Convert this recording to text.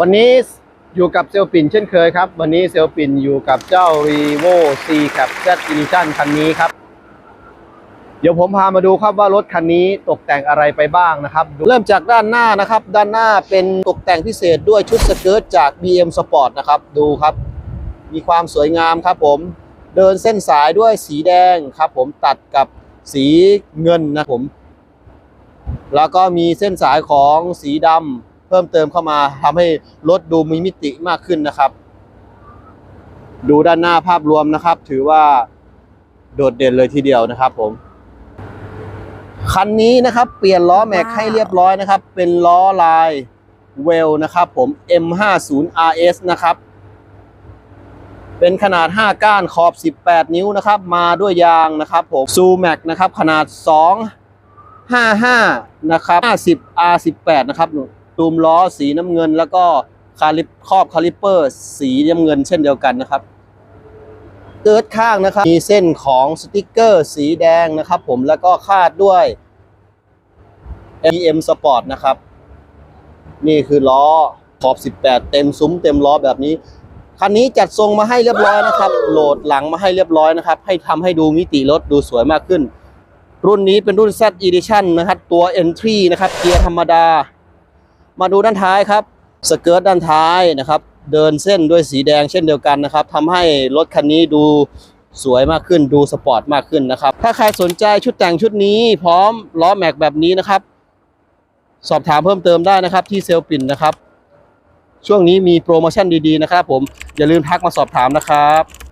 วันนี้อยู่กับเซลปินเช่นเคยครับ วันนี้เซลปินอยู่กับเจ้า r e v o C Cap Z Edition คันนี้ครับ เดี๋ยวผมพามาดูครับว่ารถคันนี้ตกแต่งอะไรไปบ้างนะครับ เริ่มจากด้านหน้านะครับ ด้านหน้าเป็นตกแต่งพิเศษด้วยชุดสเกิร์ตจาก BM Sport นะครับ ดูครับ มีความสวยงามครับผม เดินเส้นสายด้วยสีแดงครับ ผมตัดกับสีเงินนะผม แล้วก็มีเส้นสายของสีดำ เพิ่มเติมเข้ามาทำให้รถดูมีมิติมากขึ้นนะครับ ดูด้านหน้าภาพรวมนะครับ ถือว่าโดดเด่นเลยทีเดียวนะครับ ผมคันนี้นะครับเปลี่ยนล้อแม็กว้าวให้เรียบร้อยนะครับ เป็นล้อลายเวลนะครับผม M50RS นะครับ เป็นขนาด 5 ก้านขอบ 18 นิ้วนะครับ มาด้วยยางนะครับผมซูแม็กนะครับ ขนาด 2 55 นะครับ 50 R18 นะครับ ตูมล้อสีน้ำเงิน แล้วก็คาลิปครอบคาลิปเปอร์สีน้ำเงินเช่นเดียวกันนะครับเกิดข้างนะครับ มีเส้นของสติกเกอร์สีแดงนะครับ ผมแล้วก็คาดด้วย EM Sport นะครับ นี่คือล้อขอบ 18 เต็มซุ้มเต็มล้อแบบนี้คันนี้จัดทรงมาให้เรียบร้อยนะครับ โหลดหลังมาให้เรียบร้อยนะครับ ให้ทำให้ดูมิติรถดูสวยมากขึ้น รุ่นนี้เป็นรุ่น Z Edition นะครับ ตัว Entry นะครับ เกียร์ธรรมดา มาดูด้านท้ายครับสเกิร์ตด้านท้ายนะครับ เดินเส้นด้วยสีแดงเช่นเดียวกันนะครับทำให้รถคันนี้ดูสวยมากขึ้นดูสปอร์ตมากขึ้นนะครับ ถ้าใครสนใจชุดแต่งชุดนี้พร้อมล้อแม็กแบบนี้นะครับ สอบถามเพิ่มเติมได้นะครับที่เซลปินนะครับ ช่วงนี้มีโปรโมชั่นดีๆนะครับผมอย่าลืมทักมาสอบถามนะครับ